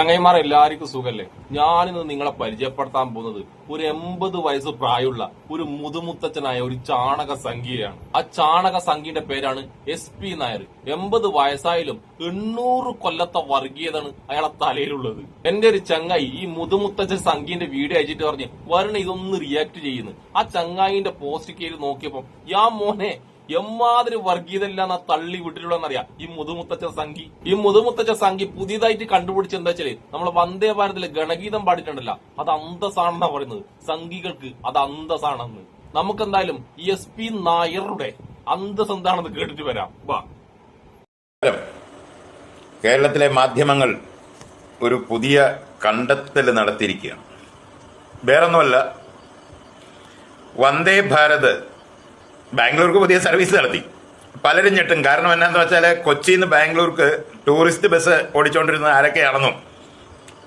ചങ്ങൈമാർ എല്ലാവർക്കും സുഖല്ലേ? ഞാനിന്ന് നിങ്ങളെ പരിചയപ്പെടുത്താൻ പോകുന്നത് ഒരു എൺപത് വയസ്സ് പ്രായമുള്ള ഒരു മുതുമുത്തച്ഛനായ ഒരു ചാണക സംഖ്യയാണ്. ആ ചാണക സംഖ്യയുടെ പേരാണ് എസ് പി നായർ. എൺപത് വയസ്സായാലും എണ്ണൂറ് കൊല്ലത്തെ വർഗീയതാണ് അയാളെ തലയിലുള്ളത്. എന്റെ ഒരു ചങ്ങായി ഈ മുതുമുത്തച്ഛൻ സംഖ്യന്റെ വീഡിയോ അയച്ചിട്ട് പറഞ്ഞ് വരണ ഇതൊന്ന് റിയാക്ട് ചെയ്യുന്നു. ആ ചങ്ങായിന്റെ പോസ്റ്റ് കയറി നോക്കിയപ്പോ യാ മോനെ എമ്മാതിരി വർഗീയതയില്ലാന്ന തള്ളി വിട്ടിട്ടുള്ളതെന്നറിയാം. ഈ മുതുമുത്തച്ഛ സംഘി. ഈ മുതുമുത്തച്ഛ സംഘി പുതിയതായിട്ട് കണ്ടുപിടിച്ച് എന്താ വെച്ചാൽ നമ്മളെ വന്ദേ ഭാരതിലെ ഗണഗീതം പാടിയിട്ടുണ്ടല്ല. അത് അന്തസാണെന്നാ പറയുന്നത്. സംഘികൾക്ക് അത് അന്തസാണെന്ന് നമുക്കെന്തായാലും എസ് പി നായരുടെ അന്തസ് എന്താണെന്ന് കേട്ടിട്ട് വരാം. വാ. കേരളത്തിലെ മാധ്യമങ്ങൾ ഒരു പുതിയ കണ്ടെത്തൽ നടത്തിയിരിക്കുകയാണ്. വേറൊന്നുമല്ല വന്ദേ ഭാരത് ബാംഗ്ലൂർക്ക് പുതിയ സർവീസ് നടത്തി. പലരും ഞെട്ടും. കാരണം എന്നാന്ന് വെച്ചാൽ കൊച്ചിയിൽ നിന്ന് ബാംഗ്ലൂർക്ക് ടൂറിസ്റ്റ് ബസ് ഓടിച്ചുകൊണ്ടിരുന്നത് ആരൊക്കെയാണെന്നും.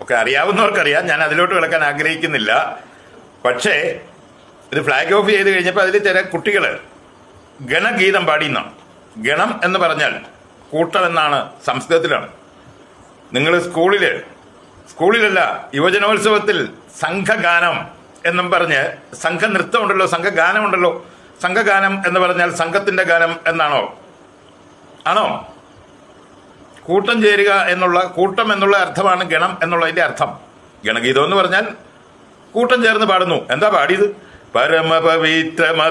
ഒക്കെ അറിയാവുന്നവർക്കറിയാം. ഞാൻ അതിലോട്ട് കിടക്കാൻ ആഗ്രഹിക്കുന്നില്ല. പക്ഷേ ഇത് ഫ്ലാഗ് ഓഫ് ചെയ്ത് കഴിഞ്ഞപ്പോൾ അതിൽ ചില കുട്ടികൾ ഗണഗീതം പാടിയെന്നാണ്. ഗണം എന്ന് പറഞ്ഞാൽ കൂട്ടം എന്നാണ് സംസ്കൃതത്തിലാണ്. നിങ്ങൾ സ്കൂളിൽ സ്കൂളിലല്ല യുവജനോത്സവത്തിൽ സംഘഗാനം എന്നും പറഞ്ഞ് സംഘനൃത്തം ഉണ്ടല്ലോ. സംഘഗാനം എന്ന് പറഞ്ഞാൽ സംഘത്തിന്റെ ഗാനം എന്നാണോ? ആണോ? കൂട്ടം ചേരുക എന്നുള്ള കൂട്ടം എന്നുള്ള അർത്ഥമാണ് ഗണം എന്നുള്ളതിന്റെ അർത്ഥം. ഗണഗീതം എന്ന് പറഞ്ഞാൽ കൂട്ടം ചേർന്ന് പാടുന്നു. എന്താ പാടിയത്? പരമപവിത്രമ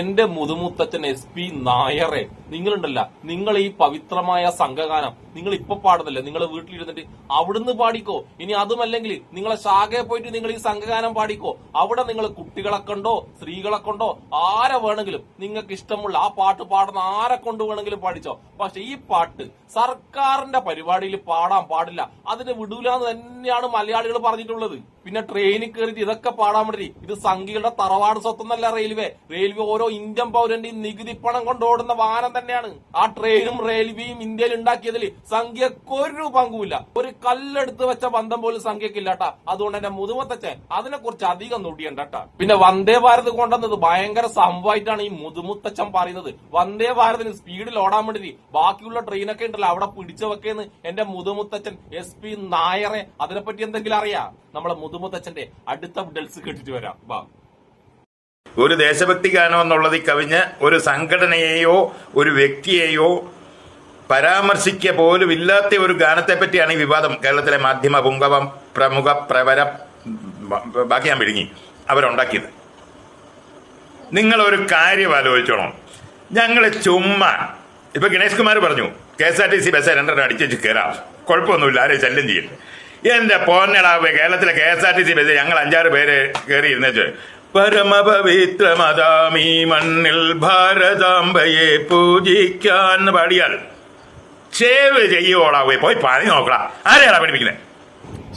എന്റെ മുതുമുത്തച്ഛൻ എസ് പി നായറെ നിങ്ങളുണ്ടല്ല. നിങ്ങൾ ഈ പവിത്രമായ സംഘഗാനം നിങ്ങൾ ഇപ്പൊ പാടുന്നില്ല നിങ്ങൾ വീട്ടിലിരുന്നിട്ട് അവിടുന്ന് പാടിക്കോ? ഇനി അതുമല്ലെങ്കിൽ നിങ്ങളെ ശാഖയെ പോയിട്ട് നിങ്ങൾ ഈ സംഘഗാനം പാടിക്കോ? അവിടെ നിങ്ങൾ കുട്ടികളെ കൊണ്ടോ? സ്ത്രീകളെ കൊണ്ടോ? ആരെ വേണമെങ്കിലും നിങ്ങൾക്ക് ഇഷ്ടമുള്ള ആ പാട്ട് പാടുന്ന ആരെ കൊണ്ട് വേണമെങ്കിലും പാടിച്ചോ. പക്ഷെ ഈ പാട്ട് സർക്കാരിന്റെ പരിപാടിയിൽ പാടാൻ പാടില്ല. അതിന് വിടൂലെന്ന് തന്നെയാണ് മലയാളികൾ പറഞ്ഞിട്ടുള്ളത്. പിന്നെ ട്രെയിനിൽ കയറിയിട്ട് ഇതൊക്കെ പാടാൻ വേണ്ടി ഇത് സംഘികളുടെ തറവാട് സ്വത്തൊന്നല്ല റെയിൽവേ. റെയിൽവേ ഓരോ ഇന്ത്യൻ പൗരന്റെയും നികുതി പണം കൊണ്ടോടുന്ന വാഹനം തന്നെയാണ്. ആ ട്രെയിനും റെയിൽവേയും ഇന്ത്യയിൽ ഉണ്ടാക്കിയതിൽ സംഖ്യക്ക് ഒരു പങ്കുമില്ല. ഒരു കല്ലെടുത്ത് വെച്ച ബന്ധം പോലും സംഖ്യക്കില്ലാട്ടാ. അതുകൊണ്ട് എന്റെ മുതുമുത്തച്ഛൻ അതിനെ കുറിച്ച് അധികം നൊടിയണ്ടട്ടാ. പിന്നെ വന്ദേ ഭാരത് കൊണ്ടുവന്നത് ഭയങ്കര സംഭവമായിട്ടാണ് ഈ മുതുമുത്തച്ഛൻ പറയുന്നത്. വന്ദേ ഭാരതിന് സ്പീഡിൽ ഓടാൻ വേണ്ടി ബാക്കിയുള്ള ട്രെയിനൊക്കെ ഉണ്ടല്ലോ അവിടെ പിടിച്ചു വെക്കേന്ന് എന്റെ മുതുമുത്തച്ഛൻ എസ് പി നായറെ അതിനെപ്പറ്റി എന്തെങ്കിലും അറിയാം? നമ്മളെ മുതുമുത്തച്ഛന്റെ അടുത്ത ഡൽസ് കേട്ടിട്ട് വരാം. വാ ഒരു ദേശഭക്തി ഗാനം എന്നുള്ളത് കവിഞ്ഞ് ഒരു സംഘടനയെയോ ഒരു വ്യക്തിയെയോ പരാമർശിക്കുക പോലും ഇല്ലാത്ത ഒരു ഗാനത്തെ പറ്റിയാണ് ഈ വിവാദം. കേരളത്തിലെ മാധ്യമ പുങ്കവം പ്രമുഖ പ്രവര ബാക്കി ഞാൻ വിഴുങ്ങി. അവരുണ്ടാക്കിയത്. നിങ്ങളൊരു കാര്യം ആലോചിച്ചോണം. ഞങ്ങൾ ചുമ്മാ ഇപ്പൊ ഗണേഷ് കുമാർ പറഞ്ഞു K S R T C bus രണ്ടെണ്ണം അടിച്ചു കയറാം കുഴപ്പമൊന്നുമില്ല ആരെയും ശല്യം ചെയ്യില്ല എന്റെ പോന്നടാവ് കേരളത്തിലെ K S R T C bus ഞങ്ങൾ അഞ്ചാറ് പേര് കയറി ഇരുന്നേച്ച് പരമപവിത്രമതാമീ മണ്ണിൽ ഭാരതാംബയെ പൂജിക്കാൻ പാടിയാൽ സേവ് ചെയ്യോളാ പോയി പണി നോക്കടാ. ആരെയാണ് പഠിപ്പിക്കുന്നത്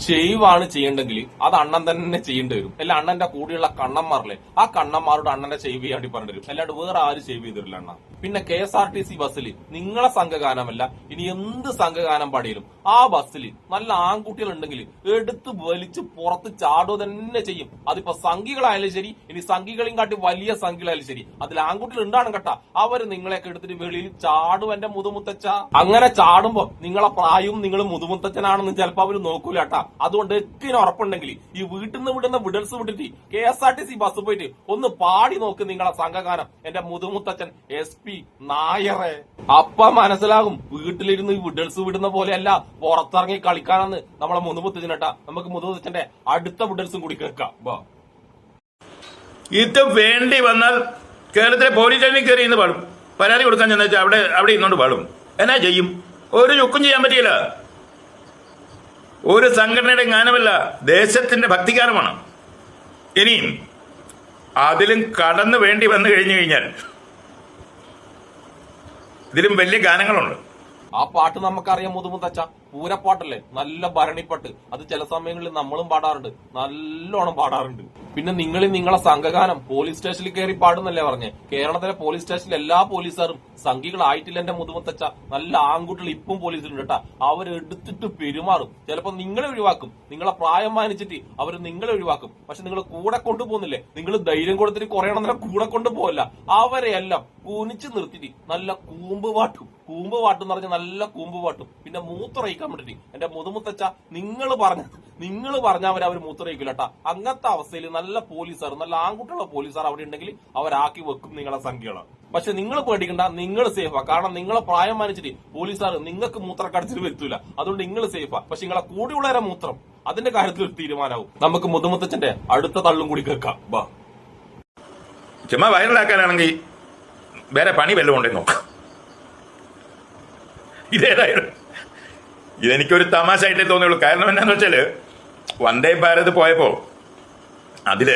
ഷെയ്വാണ് ചെയ്യേണ്ടെങ്കിൽ അത് അണ്ണൻ തന്നെ ചെയ്യേണ്ടി വരും. അല്ല അണ്ണന്റെ കൂടെയുള്ള കണ്ണന്മാരിലെ ആ കണ്ണന്മാരോട് അണ്ണന്റെ ഷെയ്വ് ചെയ്യാണ്ടി പറഞ്ഞു വരും അല്ലാണ്ട് വേറെ ആരും ഷെയ്വ് ചെയ്തിട്ടില്ല അണ്ണ. പിന്നെ K S R T C ബസ്സിൽ നിങ്ങളെ സംഘഗാനമല്ല ഇനി എന്ത് സംഘഗാനം പാടിയാലും ആ ബസ്സിൽ നല്ല ആൺകുട്ടികൾ ഉണ്ടെങ്കിൽ എടുത്ത് വലിച്ച് പുറത്ത് ചാടുക തന്നെ ചെയ്യും. അതിപ്പോ സംഘികളായാലും ശരി ഇനി സംഘികളെയും കാട്ടി വലിയ സംഘികളായാലും ശരി. അതിൽ ആൺകുട്ടികൾ ഉണ്ടാണ് കേട്ടാ. അവർ നിങ്ങളെയൊക്കെ എടുത്തിട്ട് വെളിയിൽ ചാടും എന്റെ മുതുമുത്തച്ഛ. അങ്ങനെ ചാടുമ്പോ നിങ്ങളെ പ്രായവും നിങ്ങൾ മുതുമുത്തച്ഛനാണെന്ന് ചിലപ്പോ അവർ നോക്കൂല കേട്ടാ. അതുകൊണ്ട് എക്കിന് ഉറപ്പുണ്ടെങ്കിൽ ഈ വീട്ടിൽ നിന്ന് വിടുന്ന വിടൽസ് വിട്ടിട്ട് K S R T C bus പോയിട്ട് ഒന്ന് പാടി നോക്ക് നിങ്ങളെ സംഘഗാനം. എന്റെ മുതുമുത്തച്ഛൻ എസ് പി നായറെ. അപ്പ മനസ്സിലാകും വീട്ടിലിരുന്ന് ഈ വിടൽസ് വിടുന്ന പോലെയല്ല പുറത്തിറങ്ങി കളിക്കാനെന്ന് നമ്മളെ മുതു കേട്ടാ നമുക്ക് മുതുമുത്തച്ഛന്റെ അടുത്ത വിഡൽസും കൂടി കേൾക്കാം. ഇത് വേണ്ടി വന്നാൽ കേരളത്തിലെ പോലീസ് സ്റ്റേഷനിൽ കയറി ഇന്ന് പാടും. പരാതി കൊടുക്കാൻ ചെന്ന് വെച്ചാൽ അവിടെ അവിടെ ഇന്നോണ്ട് പാടും. എന്നാ ചെയ്യും? ഒരു ചുക്കും ചെയ്യാൻ പറ്റിയില്ല. ഒരു സംഘടനയുടെ ഗാനമല്ല ദേശത്തിന്റെ ഭക്തിഗാനമാണ്. ഇനിയും അതിലും കടന്നു വേണ്ടി വന്നു കഴിഞ്ഞു കഴിഞ്ഞാൽ ഇതിലും വലിയ ഗാനങ്ങളുണ്ട്. ആ പാട്ട് നമുക്കറിയാം മുതുമുത്തച്ഛ പൂരപ്പാട്ടല്ലേ? നല്ല ഭരണിപ്പാട്ട്. അത് ചില സമയങ്ങളിൽ നമ്മളും പാടാറുണ്ട്. നല്ലോണം പാടാറുണ്ട്. പിന്നെ നിങ്ങൾ നിങ്ങളെ സംഘഗാനം പോലീസ് സ്റ്റേഷനിൽ കയറി പാടുന്നല്ലേ പറഞ്ഞേ? കേരളത്തിലെ പോലീസ് സ്റ്റേഷനിൽ എല്ലാ പോലീസുകാരും സംഘികളായിട്ടില്ല എന്റെ മുതുമത്തച്ച നല്ല ആൺകുട്ടികൾ ഇപ്പം പോലീസിലുണ്ട് കേട്ടാ. അവരെടുത്തിട്ട് പെരുമാറും. ചിലപ്പോൾ നിങ്ങളെ ഒഴിവാക്കും. നിങ്ങളെ പ്രായം മാനിച്ചിട്ട് അവർ നിങ്ങളെ ഒഴിവാക്കും. പക്ഷെ നിങ്ങൾ കൂടെ കൊണ്ടുപോകുന്നില്ലേ? നിങ്ങൾ ധൈര്യം കൊടുത്തിട്ട് കുറയണമെന്നല്ല കൂടെ കൊണ്ടുപോകല്ല അവരെയെല്ലാം കുനിച്ചു നിർത്തിയിട്ട് നല്ല കൂമ്പ് പാട്ടും. കൂമ്പ് പാട്ടും എന്ന് പറഞ്ഞ നല്ല കൂമ്പ് പാട്ടും പിന്നെ മൂത്രയിക്കാൻ വേണ്ടിട്ട് എന്റെ മുതുമുത്തച്ഛ നിങ്ങൾ പറഞ്ഞ നിങ്ങൾ പറഞ്ഞാൽ അവർ മൂത്രയിക്കില്ല കേട്ടാ അങ്ങനത്തെ അവസ്ഥയിൽ നല്ല പോലീസാർ നല്ല ആൺകുട്ടിയുള്ള പോലീസാർ അവിടെ ഉണ്ടെങ്കിൽ അവരാക്കി വെക്കും നിങ്ങളെ സംഖ്യകൾ. പക്ഷെ നിങ്ങൾ പേടിക്കണ്ട നിങ്ങൾ സേഫാ കാരണം നിങ്ങളെ പ്രായം മാനിച്ചിട്ട് പോലീസുകാർ നിങ്ങൾക്ക് മൂത്രക്കടച്ചിൽ വരുത്തൂല. അതുകൊണ്ട് നിങ്ങൾ സേഫാ പക്ഷെ നിങ്ങളെ കൂടിയുള്ളവരെ മൂത്രം. അതിന്റെ കാര്യത്തിൽ ഒരു തീരുമാനമാവും. നമുക്ക് മുതുമുത്തച്ഛന്റെ അടുത്ത തള്ളും കൂടി കേൾക്കാം. ബാ. ചുമ്മാ വൈറലാക്കാനാണെങ്കിൽ വേറെ പണി വല്ലതും ഉണ്ടെന്ന് നോക്കാം. ഇതേതായാലും ഇതെനിക്കൊരു തമാശയായിട്ടേ തോന്നിയുള്ളൂ. കാരണം എന്താണെന്ന് വെച്ചാൽ വന്ദേ ഭാരത് പോയപ്പോ അതിൽ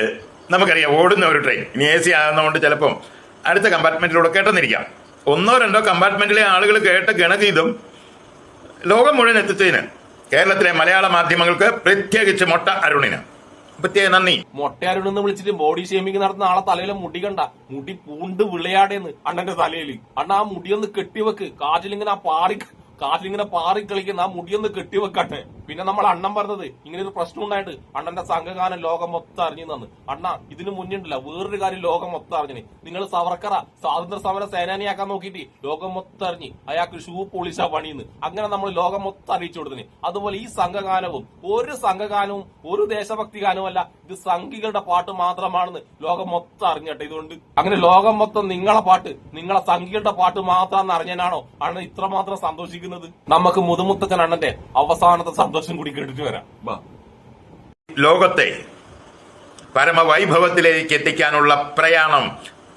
നമുക്കറിയാം ഓടുന്ന ഒരു ട്രെയിൻ ഇനി എ സി ആകുന്നതുകൊണ്ട് ചിലപ്പം അടുത്ത കമ്പാർട്ട്മെന്റിലൂടെ കേട്ടെന്നിരിക്കാം. ഒന്നോ രണ്ടോ കമ്പാർട്ട്മെന്റിലെ ആളുകൾ കേട്ട ഗണഗീതം ലോകം മുഴുവൻ എത്തിച്ചതിന് കേരളത്തിലെ മലയാള മാധ്യമങ്ങൾക്ക് പ്രത്യേകിച്ച് മൊട്ട അരുണിന്. പ്രത്യേക നന്ദി. മൊട്ടയാരുടെന്ന് വിളിച്ചിട്ട് ബോഡി ഷേമിങ് നടത്തുന്ന ആളെ തലയിലെ മുടി കണ്ട. മുടി പൂണ്ട് വിളയാടേന്ന് അണ്ണന്റെ തലയിൽ. അണ്ണ ആ മുടിയൊന്ന് കെട്ടിവെക്ക്. കാറ്റിലിങ്ങനെ ആ പാറി കാറ്റിലിങ്ങനെ പാറി കളിക്കുന്ന ആ മുടിയൊന്ന് കെട്ടിവെക്കട്ടെ. പിന്നെ നമ്മൾ അണ്ണൻ പറഞ്ഞത് ഇങ്ങനെ ഒരു പ്രശ്നം ഉണ്ടായിട്ട് അണ്ണന്റെ സംഘഗാനം ലോകം മൊത്തം അറിഞ്ഞു തന്നു അണ്ണ ഇതിന് മുന്നിണ്ടല്ല വേറൊരു കാര്യം ലോകം മൊത്തം അറിഞ്ഞു നിങ്ങൾ സവർക്കറ സ്വാതന്ത്ര്യ സമര സേനാനിയാക്കാൻ നോക്കിയിട്ട് ലോകം മൊത്തം അറിഞ്ഞ് അയാൾക്ക് ഷൂ പൊളിച്ച പണിന്ന് അങ്ങനെ നമ്മൾ ലോകം മൊത്തം അറിയിച്ചു കൊടുത്തിന്. അതുപോലെ ഈ സംഘഗാനവും ഒരു സംഘഗാനവും ഒരു ദേശഭക്തി ഗാനവും അല്ല ഇത് സംഘികളുടെ പാട്ട് മാത്രമാണെന്ന് ലോകം മൊത്തം അറിഞ്ഞട്ടെ ഇതുകൊണ്ട്. അങ്ങനെ ലോകം മൊത്തം നിങ്ങളെ പാട്ട് നിങ്ങളെ സംഘികളുടെ പാട്ട് മാത്രം അറിഞ്ഞാണോ അണ്ണൻ ഇത്രമാത്രം സന്തോഷിക്കുന്നത്? നമുക്ക് മുതുമുത്തച്ഛൻ അണ്ണന്റെ അവസാനത്തെ സന്തോഷം കൂടി കേട്ടിട്ട് വരാം. ലോകത്തെ പരമവൈഭവത്തിലേക്ക് എത്തിക്കാനുള്ള പ്രയാണം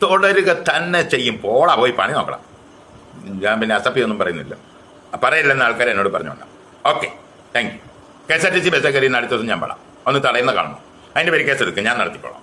തുടരുക തന്നെ ചെയ്യും. പോളാ പോയി പണി നോക്കണം. ഞാൻ പിന്നെ അസഭ്യൊന്നും പറയുന്നില്ല. പറയില്ലെന്ന് ആൾക്കാർ എന്നോട് പറഞ്ഞോണ്ടാം. Okay thank you K S R T C bus കയറി അടുത്ത ദിവസം ഞാൻ പറയാം ഒന്ന് തടയുന്ന കാണണം. അതിന്റെ പേര് കേസ് എടുക്കും ഞാൻ നടത്തിക്കോളാം.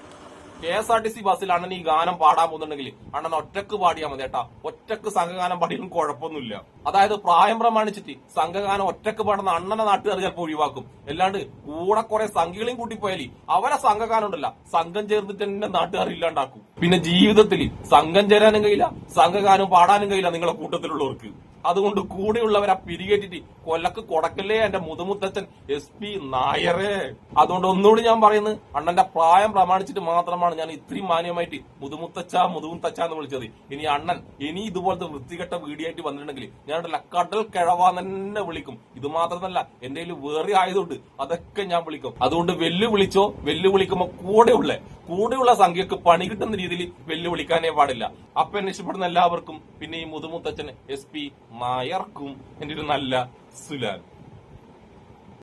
K S R T C ബസ്സിൽ അണ്ണൻ ഈ ഗാനം പാടാൻ പോകുന്നുണ്ടെങ്കിൽ. അണ്ണൻ ഒറ്റയ്ക്ക് പാടിയാൽ മതി ഏട്ടാ. ഒറ്റയ്ക്ക് സംഘഗാനം പാടിയാലും കുഴപ്പമൊന്നുമില്ല. അതായത് പ്രായം പ്രമാണിച്ചിട്ട് സംഘഗാനം ഒറ്റയ്ക്ക് പാടുന്ന അണ്ണനെ നാട്ടുകാർ ചിലപ്പോൾ ഒഴിവാക്കും. അല്ലാണ്ട് കൂടെ കുറെ സംഘികളെയും കൂട്ടിപ്പോയാലി അവരെ സംഘഗാനം ഉണ്ടല്ല. സംഘം ചേർന്നിട്ട് തന്നെ നാട്ടുകാർ ഇല്ലാണ്ടാക്കും. പിന്നെ ജീവിതത്തിൽ സംഘം ചേരാനും കഴിയില്ല സംഘഗാനം പാടാനും കഴിയില്ല നിങ്ങളെ കൂട്ടത്തിലുള്ളവർക്ക്. അതുകൊണ്ട് കൂടെയുള്ളവരെ പിരികേറ്റിട്ട് കൊല്ലക്ക് കൊടക്കല്ലേ എന്റെ മുതുമുത്തച്ഛൻ എസ് പി നായരെ. അതുകൊണ്ട് ഒന്നുകൂടി ഞാൻ പറയുന്നത് അണ്ണന്റെ പ്രായം പ്രമാണിച്ചിട്ട് മാത്രമാണ് ഞാൻ ഇത്രയും മാന്യമായിട്ട് മുതുമുത്തച്ഛ മുതുമുത്തച്ഛ എന്ന് വിളിച്ചത്. ഇനി അണ്ണൻ ഇനി ഇതുപോലത്തെ വൃത്തികെട്ട വീഡിയോ ആയിട്ട് വന്നിട്ടുണ്ടെങ്കിൽ ഞാൻ കടൽ കിഴവാന്ന് തന്നെ വിളിക്കും. ഇത് മാത്രമല്ല എന്റെ കയ്യിൽ വേറെ ആയതുകൊണ്ട് അതൊക്കെ ഞാൻ വിളിക്കും. അതുകൊണ്ട് വെല്ലുവിളിച്ചോ വെല്ലുവിളിക്കുമ്പോ കൂടെയുള്ള കൂടെയുള്ള സംഖ്യക്ക് പണി കിട്ടുന്ന രീതിയിൽ വെല്ലുവിളിക്കാനേ പാടില്ല. അപ്പൊ എന്നെ ഇഷ്ടപ്പെടുന്ന എല്ലാവർക്കും പിന്നെ ഈ മുതുമുത്തച്ഛൻ എസ് പി നായർക്കും എന്റെ ഒരു നല്ല സുലാൻ.